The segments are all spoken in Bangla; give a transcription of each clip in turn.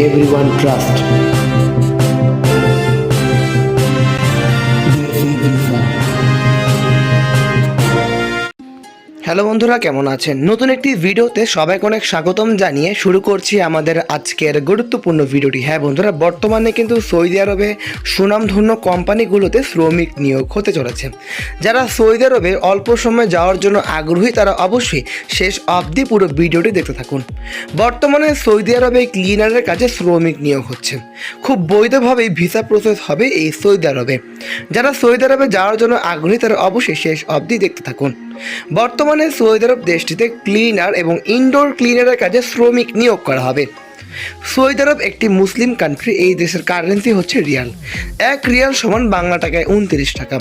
everyone trusts. হ্যালো বন্ধুরা, কেমন আছেন? নতুন একটি ভিডিওতে সবাইকে অনেক স্বাগতম জানিয়ে শুরু করছি আমাদের আজকের গুরুত্বপূর্ণ ভিডিওটি। হ্যাঁ বন্ধুরা, বর্তমানে কিন্তু সৌদি আরবে সুনামধন্য কোম্পানিগুলোতে শ্রমিক নিয়োগ হতে চলেছে। যারা সৌদি আরবে অল্প সময় যাওয়ার জন্য আগ্রহী, তারা অবশ্যই শেষ অবধি পুরো ভিডিওটি দেখতে থাকুন। বর্তমানে সৌদি আরবে ক্লিনারের কাজে শ্রমিক নিয়োগ হচ্ছে। খুব বৈধভাবেই ভিসা প্রসেস হবে এই সৌদি আরবে। যারা সৌদি আরবে যাওয়ার জন্য আগ্রহী তারা অবশ্যই শেষ অবধি দেখতে থাকুন। বর্তমানে সৌদি আরব দেশটিতে ক্লিনার এবং ইনডোর ক্লিনারের কাজে শ্রমিক নিয়োগ করা হবে। সৌদি আরব একটি মুসলিম কান্ট্রি এই দেশের কারেন্সি হচ্ছে রিয়াল। এক রিয়াল সমান বাংলা টাকায় উনত্রিশ টাকা।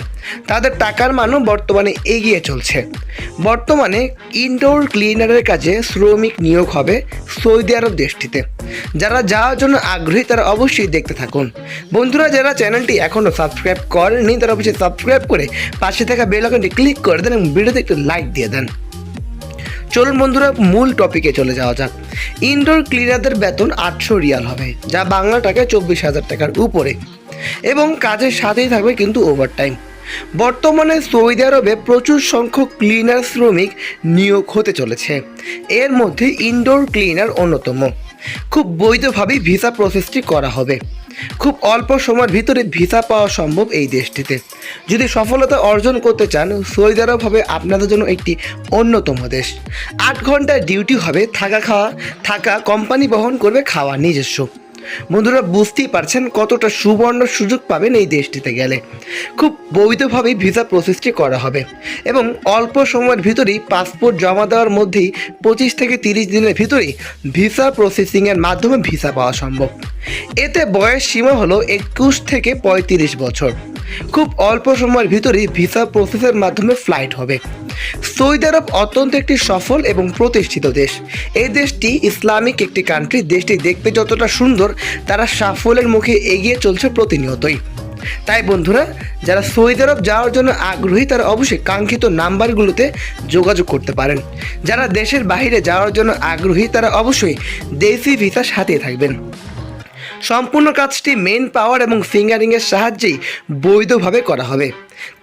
তাদের টাকার মানও বর্তমানে এগিয়ে চলছে। বর্তমানে ইনডোর ক্লিনারের কাজে শ্রমিক নিয়োগ হবে সৌদি আরব দেশটিতে। যারা যাওয়ার জন্য আগ্রহী, তারা অবশ্যই দেখতে থাকুন। বন্ধুরা, যারা চ্যানেলটি এখনও সাবস্ক্রাইব করেননি, তারা অবশ্যই সাবস্ক্রাইব করে পাশে থাকা বেল আইকনটি ক্লিক করে দেন এবং ভিডিওতে একটু লাইক দিয়ে দেন। চলুন বন্ধুরা, মূল টপিকে চলে যাওয়া যাক। ইনডোর ক্লিনারদের বেতন আটশো রিয়াল হবে, যা বাংলা টাকায় চব্বিশ হাজার টাকার উপরে। এবং কাজের সাথেই থাকবে কিন্তু ওভারটাইম বর্তমানে সৌদি আরবে প্রচুর সংখ্যক ক্লিনার শ্রমিক নিয়োগ হতে চলেছে। এর মধ্যে ইনডোর ক্লিনার অন্যতম। খুব বৈধভাবেই ভিসা প্রসেসটি করা হবে। খুব অল্প সময়ের ভিতরে ভিসা পাওয়া সম্ভব এই দেশটিতে। যদি সফলতা অর্জন করতে চান সৌদি আরব হবে আপনাদের জন্য একটি অন্যতম দেশ। আট ঘণ্টার ডিউটি হবে, থাকা খাওয়া, থাকা কোম্পানি বহন করবে খাওয়া নিজস্ব। বন্ধুরা বুঝতেই পারছেন কতটা সুবর্ণ সুযোগ পাবেন এই দেশটিতে গেলে। খুব বৈধভাবেই ভিসা প্রসেসটি করা হবে এবং অল্প সময়ের ভিতরেই পাসপোর্ট জমা দেওয়ার মধ্যেই পঁচিশ থেকে তিরিশ দিনের ভিতরেই ভিসা প্রসেসিংয়ের মাধ্যমে ভিসা পাওয়া সম্ভব। এতে বয়স সীমা হলো একুশ থেকে পঁয়ত্রিশ বছর। খুব অল্প সময়ের ভিতরেই ভিসা প্রসেসের মাধ্যমে ফ্লাইট হবে। সৌদি আরব অত্যন্ত একটি সফল এবং প্রতিষ্ঠিত দেশ। এই দেশটি ইসলামিক একটি কান্ট্রি দেশটি দেখতে যতটা সুন্দর, তারা সাফল্যের মুখে এগিয়ে চলছে প্রতিনিয়তই। তাই বন্ধুরা, যারা সৌদি আরব যাওয়ার জন্য আগ্রহী, তারা অবশ্যই কাঙ্ক্ষিত নাম্বারগুলোতে যোগাযোগ করতে পারেন। যারা দেশের বাইরে যাওয়ার জন্য আগ্রহী, তারা অবশ্যই দেশি ভিসা সাথে থাকবেন। সম্পূর্ণ কাজটি মেন পাওয়ার এবং ফিঙ্গারিংয়ের সাহায্যেই বৈধভাবে করা হবে।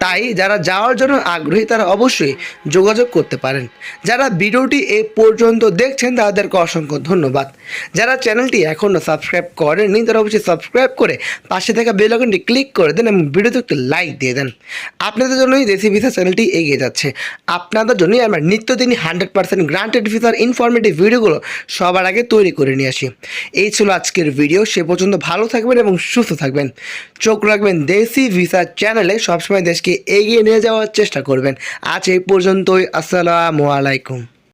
তাই যারা যাওয়ার জন্য আগ্রহী তারা অবশ্যই যোগাযোগ করতে পারেন। যারা ভিডিওটি এ পর্যন্ত দেখছেন তাদেরকে অসংখ্য ধন্যবাদ। যারা চ্যানেলটি এখনও সাবস্ক্রাইব করেননি তারা অবশ্যই সাবস্ক্রাইব করে পাশে থাকা বেল আইকনটি ক্লিক করে দেন এবং ভিডিওতে একটি লাইক দিয়ে দেন। আপনাদের জন্যই দেশি ভিসা চ্যানেলটি এগিয়ে যাচ্ছে। আপনাদের জন্যই আমরা নিত্যদিনই হান্ড্রেড পার্সেন্ট গ্রান্টেড ভিসার ইনফরমেটিভ ভিডিওগুলো সবার আগে তৈরি করে নিয়ে আসি। এই ছিল আজকের ভিডিও। সে পর্যন্ত ভালো থাকবেন এবং সুস্থ থাকবেন। চোখ রাখবেন দেশি ভিসা চ্যানেলে। সবসময় দেশকে এগিয়ে নিয়ে যাওয়ার চেষ্টা করবেন। আজ এই পর্যন্তই আসসালামু আলাইকুম।